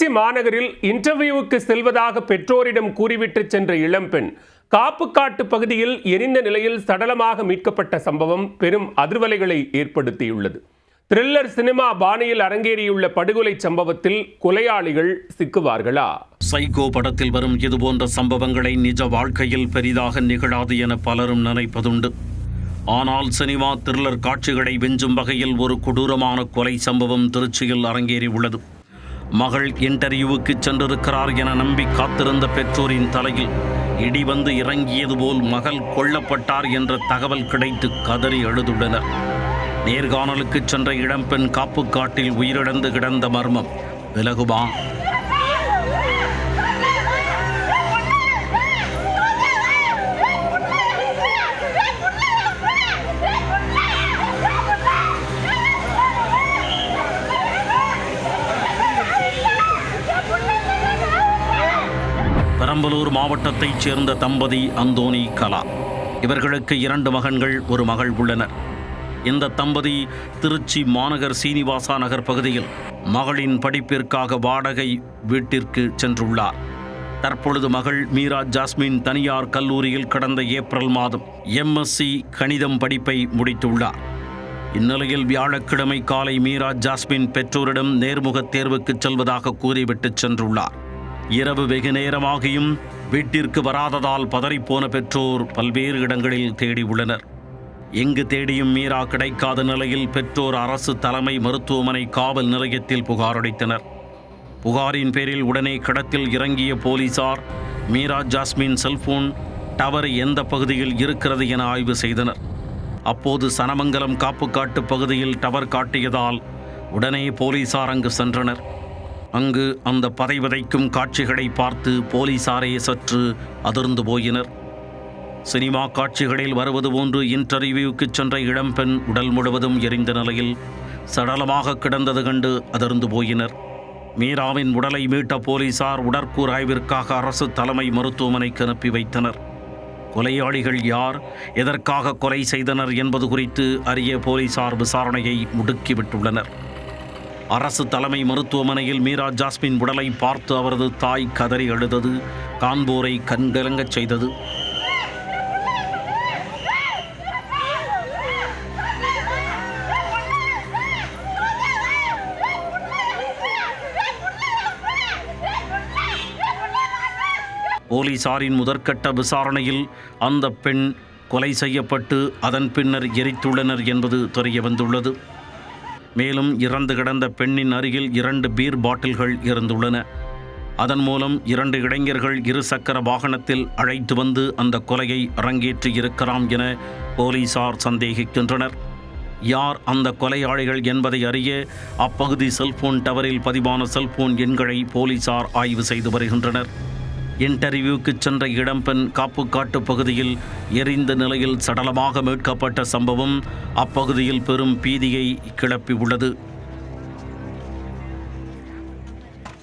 திருச்சி மாநகரில் இன்டர்வியூவுக்கு செல்வதாக பெற்றோரிடம் கூறிவிட்டு சென்ற இளம்பெண் காப்புக்காட்டு பகுதியில் எரிந்த நிலையில் சடலமாக மீட்கப்பட்ட சம்பவம் பெரும் அதிர்வலைகளை ஏற்படுத்தியுள்ளது. த்ரில்லர் சினிமா பாணியில் அரங்கேறியுள்ள படுகொலை சம்பவத்தில் கொலையாளிகள் சிக்குவார்களா? சைகோ படத்தில் வரும் இதுபோன்ற சம்பவங்களை நிஜ வாழ்க்கையில் பெரிதாக நிகழாது என பலரும் நினைப்பதுண்டு. ஆனால் சினிமா த்ரில்லர் காட்சிகளை வெஞ்சும் வகையில் ஒரு கொடூரமான கொலை சம்பவம் திருச்சியில் அரங்கேறியுள்ளது. மகள் இன்டர்வியூவுக்கு சென்றிருக்கிறார் என நம்பி காத்திருந்த பெற்றோரின் தலையில் இடி வந்து இறங்கியது போல் மகள் கொல்லப்பட்டார் என்ற தகவல் கிடைத்து கதறி எழுதுள்ளனர் நேர்காணலுக்கு சென்ற இளம்பெண் காப்புக்காட்டில் உயிரிழந்து கிடந்த மர்மம். விலகுமா? பெரம்பலூர் மாவட்டத்தைச் சேர்ந்த தம்பதி அந்தோனி கலா. இவர்களுக்கு இரண்டு மகன்கள் ஒரு மகள் உள்ளனர். இந்த தம்பதி திருச்சி மாநகர் சீனிவாசா நகர் பகுதியில் மகளின் படிப்பிற்காக வாடகை வீட்டிற்கு சென்றுள்ளார். தற்பொழுது மகள் மீரா ஜாஸ்மின் தனியார் கல்லூரியில் கடந்த ஏப்ரல் மாதம் எம்எஸ்சி கணிதம் படிப்பை முடித்துள்ளார். இந்நிலையில் வியாழக்கிழமை காலை மீரா ஜாஸ்மின் பெற்றோரிடம் நேர்முகத் தேர்வுக்கு செல்வதாக கூறிவிட்டு சென்றுள்ளார். இரவு வெகு நேரமாகியும் வீட்டிற்கு வராததால் பதறிப்போன பெற்றோர் பல்வேறு இடங்களில் தேடி உள்ளனர். எங்கு தேடியும் மீரா கிடைக்காத நிலையில் பெற்றோர் அரசு தலைமை மருத்துவமனை காவல் நிலையத்தில் புகாரடைத்தனர் புகாரின் பேரில் உடனே கடத்தில் இறங்கிய போலீசார் மீரா ஜாஸ்மின் செல்போன் டவர் எந்த பகுதியில் இருக்கிறது என ஆய்வு செய்தனர். அப்போது சனமங்கலம் காப்புக்காட்டு பகுதியில் டவர் காட்டியதால் உடனே போலீசார் அங்கு சென்றனர். அங்கு அந்த பதை விதைக்கும் காட்சிகளை பார்த்து போலீசாரே சற்று அதிர்ந்து போயினர். சினிமா காட்சிகளில் வருவது போன்று இன்டர்வியூக்கு சென்ற இளம்பெண் உடல் முழுவதும் எரிந்த நிலையில் சடலமாக கிடந்தது கண்டு அதிர்ந்து போயினர். மீராவின் உடலை மீட்ட போலீசார் உடற்கூறாய்விற்காக அரசு தலைமை மருத்துவமனைக்கு அனுப்பி வைத்தனர். கொலையாளிகள் யார் எதற்காக கொலை செய்தனர் என்பது குறித்து அறிய போலீசார் விசாரணையை முடுக்கிவிட்டுள்ளனர். அரசு தலைமை மருத்துவமனையில் மீரா ஜாஸ்மின் உடலை பார்த்து அவரது தாய் கதறி அழுதது காண்போரை கண்கலங்கச் செய்தது. போலீசாரின் முதற்கட்ட விசாரணையில் அந்த பெண் கொலை செய்யப்பட்டு அதன் பின்னர் எரித்துள்ளனர் என்பது தெரிய வந்துள்ளது மேலும் இறந்து கிடந்த பெண்ணின் அருகில் இரண்டு பீர் பாட்டில்கள் இருந்துள்ளன. அதன் மூலம் இரண்டு இளைஞர்கள் இரு சக்கர வாகனத்தில் அழைத்து வந்து அந்த கொலையை அரங்கேற்றி இருக்கலாம் என போலீசார் சந்தேகிக்கின்றனர். யார் அந்த கொலையாளிகள் என்பதை அறிய அப்பகுதி செல்போன் டவரில் பதிவான செல்போன் எண்களை போலீசார் ஆய்வு செய்து வருகின்றனர். இன்டர்வியூக்கு சென்ற இடம்பெண் காப்புக்காட்டு பகுதியில் எரிந்த நிலையில் சடலமாக மீட்கப்பட்ட சம்பவம் அப்பகுதியில் பெரும் பீதியை கிளப்பி உள்ளது.